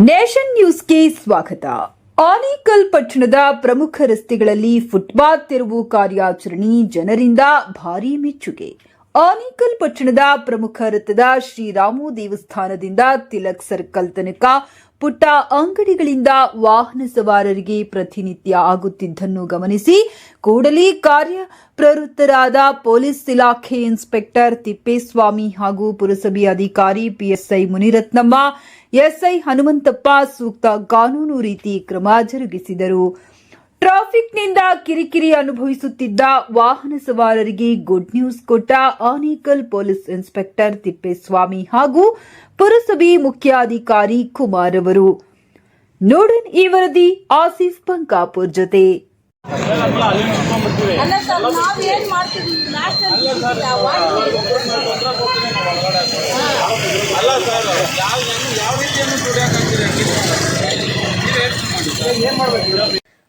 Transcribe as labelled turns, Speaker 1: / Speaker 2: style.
Speaker 1: Nation ನ್ಯೂಸ್ಗೆ ಸ್ವಾಗತ. ಆನೇಕಲ್ ಪಟ್ಟಣದ ಪ್ರಮುಖ ರಸ್ತೆಗಳಲ್ಲಿ ಫುಟ್ಪಾತ್ ತೆರವು ಕಾರ್ಯಾಚರಣೆ ಜನರಿಂದ ಭಾರೀ ಮೆಚ್ಚುಗೆ. ಆನೇಕಲ್ ಪಟ್ಟಣದ ಪ್ರಮುಖ ವೃತ್ತದ ಶ್ರೀರಾಮು ದೇವಸ್ಥಾನದಿಂದ ತಿಲಕ್ ಸರ್ಕಲ್ ತನಕ ಪುಟ್ಟ ಅಂಗಡಿಗಳಿಂದ ವಾಹನ ಸವಾರರಿಗೆ ಪ್ರತಿನಿತ್ಯ ಆಗುತ್ತಿದ್ದನ್ನು ಗಮನಿಸಿ ಕೂಡಲೇ ಕಾರ್ಯ ಪ್ರವೃತ್ತರಾದ ಪೊಲೀಸ್ ಇಲಾಖೆ ಇನ್ಸ್ಪೆಕ್ಟರ್ ತಿಪ್ಪೇಸ್ವಾಮಿ ಹಾಗೂ ಪುರಸಭೆ ಅಧಿಕಾರಿ ಪಿಎಸ್ಐ ಮುನಿರತ್ನಮ್ಮ, ಎಸ್ಐ ಹನುಮಂತಪ್ಪ ಸೂಕ್ತ ಕಾನೂನು ರೀತಿ ಕ್ರಮ ಜರುಗಿಸಿದರು. ಟ್ರಾಫಿಕ್ನಿಂದ ಕಿರಿಕಿರಿ ಅನುಭವಿಸುತ್ತಿದ್ದ ವಾಹನ ಸವಾರರಿಗೆ ಗುಡ್ ನ್ಯೂಸ್ ಕೊಟ್ಟ ಆನೇಕಲ್ ಪೊಲೀಸ್ ಇನ್ಸ್ಪೆಕ್ಟರ್ ತಿಪ್ಪೇಸ್ವಾಮಿ ಹಾಗೂ ಪುರಸಭೆ ಮುಖ್ಯಾಧಿಕಾರಿ ಕುಮಾರ್ ಅವರು. ನೋಡನ್ ಈ ವರದಿ ಆಸಿಫ್ ಬಂಕಾಪುರ್ ಜೊತೆ.
Speaker 2: ಏನು ಮಾಡಬೇಕು?